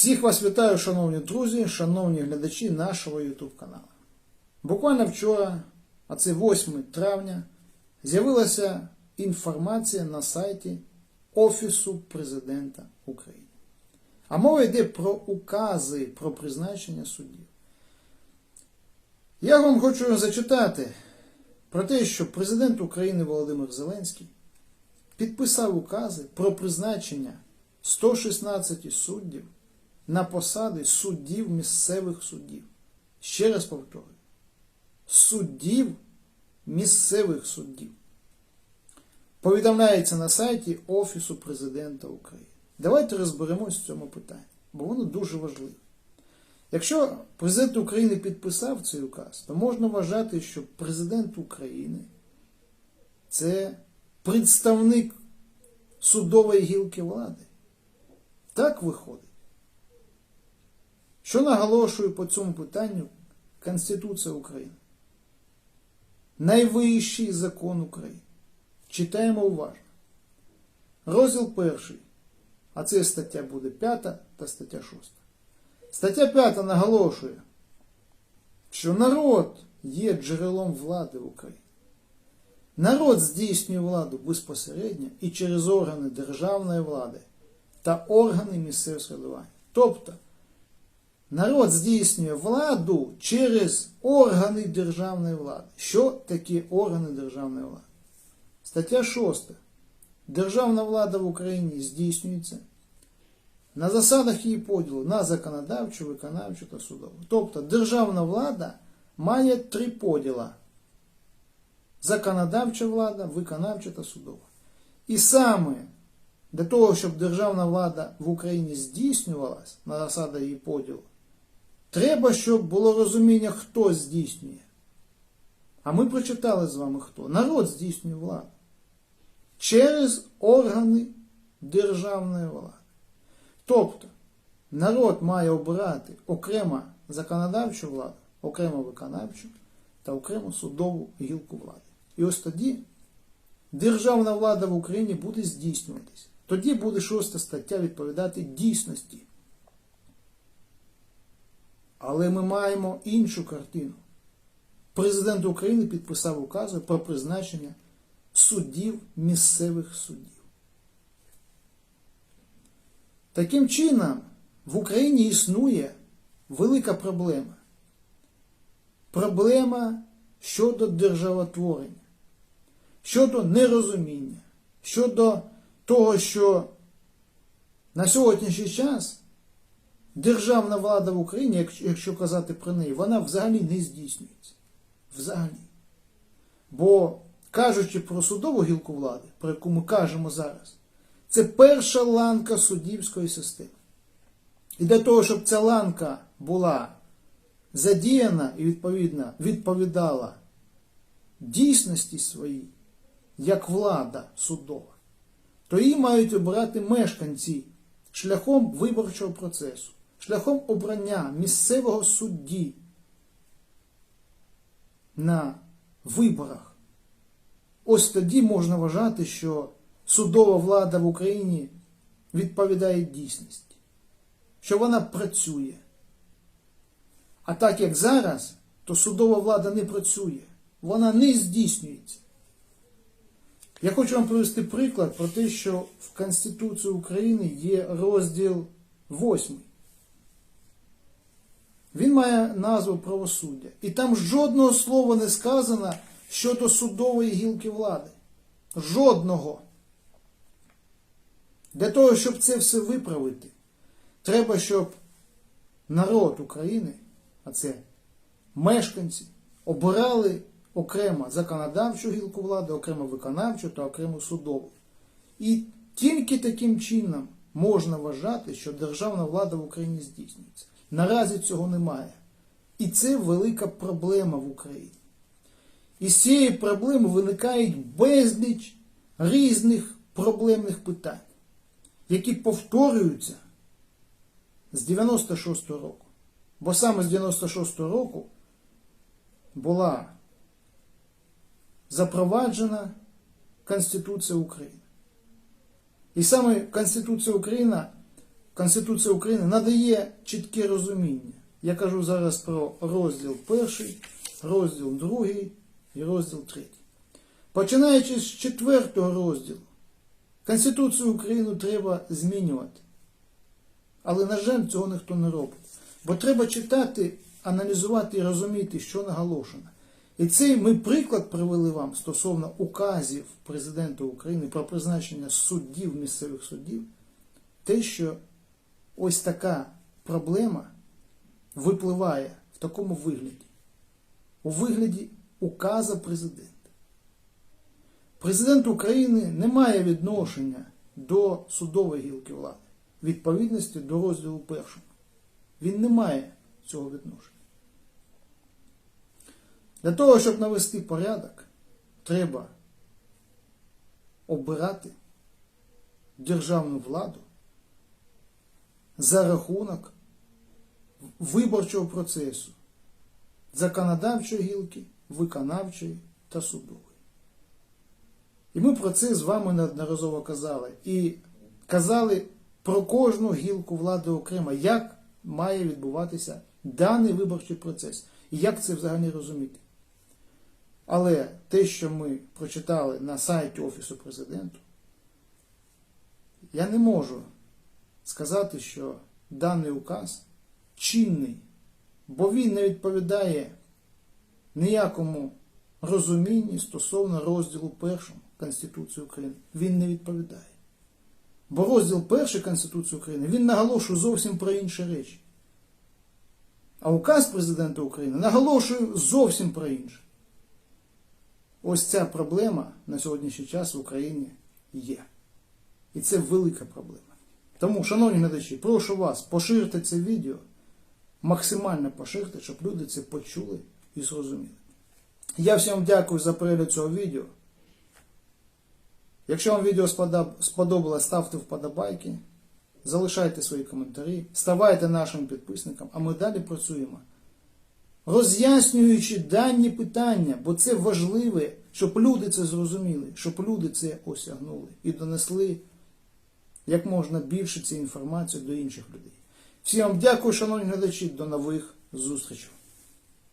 Всіх вас вітаю, шановні друзі, шановні глядачі нашого YouTube каналу. Буквально вчора, а це 8 травня, з'явилася інформація на сайті Офісу Президента України. А мова йде про укази про призначення суддів. Я вам хочу зачитати про те, що президент України Володимир Зеленський підписав укази про призначення 116 суддів на посади суддів місцевих суддів. Ще раз повторюю, суддів місцевих суддів. Повідомляється на сайті Офісу Президента України. Давайте розберемось в цьому питанні, бо воно дуже важливе. Якщо президент України підписав цей указ, то можна вважати, що президент України це представник судової гілки влади. Так виходить. Що наголошує по цьому питанню Конституція України? Найвищий закон України. Читаємо уважно. Розділ перший. А це стаття буде 5 та стаття 6. Стаття 5 наголошує, що народ є джерелом влади в Україні. Народ здійснює владу безпосередньо і через органи державної влади та органи місцевого самоврядування. Тобто, народ здійснює владу через органи державної влади. Що таке органи державної влади? Стаття 6. Державна влада в Україні здійснюється на засадах її поділу на законодавчу, виконавчу та судову. Тобто державна влада має три поділа: законодавча влада, виконавча та судова. І саме для того, щоб державна влада в Україні здійснювалась на засадах її поділу, треба, щоб було розуміння, хто здійснює. А ми прочитали з вами хто. Народ здійснює владу через органи державної влади. Тобто народ має обирати окремо законодавчу владу, окремо виконавчу та окремо судову гілку влади. І ось тоді державна влада в Україні буде здійснюватись. Тоді буде шоста стаття відповідати дійсності. Але ми маємо іншу картину. Президент України підписав укази про призначення суддів місцевих суддів. Таким чином, в Україні існує велика проблема. Проблема щодо державотворення, щодо нерозуміння, щодо того, що на сьогоднішній час державна влада в Україні, якщо казати про неї, вона взагалі не здійснюється. Взагалі. Бо кажучи про судову гілку влади, про яку ми кажемо зараз, це перша ланка суддівської системи. І для того, щоб ця ланка була задіяна і відповідно відповідала дійсності своїй, як влада судова, то її мають обирати мешканці шляхом виборчого процесу, шляхом обрання місцевого судді на виборах. Ось тоді можна вважати, що судова влада в Україні відповідає дійсності, що вона працює. А так як зараз, то судова влада не працює, вона не здійснюється. Я хочу вам привести приклад про те, що в Конституції України є розділ 8. Він має назву правосуддя. І там жодного слова не сказано щодо судової гілки влади. Жодного. Для того, щоб це все виправити, треба, щоб народ України, а це мешканці, обирали окремо законодавчу гілку влади, окремо виконавчу та окремо судову. І тільки таким чином можна вважати, що державна влада в Україні здійснюється. Наразі цього немає. І це велика проблема в Україні. І з цієї проблеми виникають безліч різних проблемних питань, які повторюються з 96-го року. Бо саме з 96-го року була запроваджена Конституція України. І саме Конституція України Конституція України надає чітке розуміння. Я кажу зараз про розділ перший, розділ другий і розділ третій. Починаючи з четвертого розділу, Конституцію України треба змінювати. Але, на жаль, цього ніхто не робить. Бо треба читати, аналізувати і розуміти, що наголошено. І цей ми приклад привели вам стосовно указів президента України про призначення суддів, місцевих суддів, те, що ось така проблема випливає в такому вигляді, у вигляді указа президента. Президент України не має відношення до судової гілки влади, відповідності до розділу першого. Він не має цього відношення. Для того, щоб навести порядок, треба обирати державну владу за рахунок виборчого процесу законодавчої гілки, виконавчої та судової. І ми про це з вами неодноразово казали. І казали про кожну гілку влади окремо, як має відбуватися даний виборчий процес і як це взагалі розуміти. Але те, що ми прочитали на сайті Офісу президенту, я не можу сказати, що даний указ чинний, бо він не відповідає ніякому розумінні стосовно розділу першому Конституції України. Він не відповідає. Бо розділ перший Конституції України він наголошує зовсім про інші речі. А указ президента України наголошує зовсім про інше. Ось ця проблема на сьогоднішній час в Україні є. І це велика проблема. Тому, шановні глядачі, прошу вас поширити це відео, максимально поширити, щоб люди це почули і зрозуміли. Я всім дякую за перегляд цього відео. Якщо вам відео сподобалось, ставте вподобайки, залишайте свої коментарі, ставайте нашим підписником, а ми далі працюємо. Роз'яснюючи дані питання, бо це важливе, щоб люди це зрозуміли, щоб люди це осягнули і донесли як можна більше цієї інформації до інших людей. Всім вам дякую, шановні глядачі, до нових зустрічей.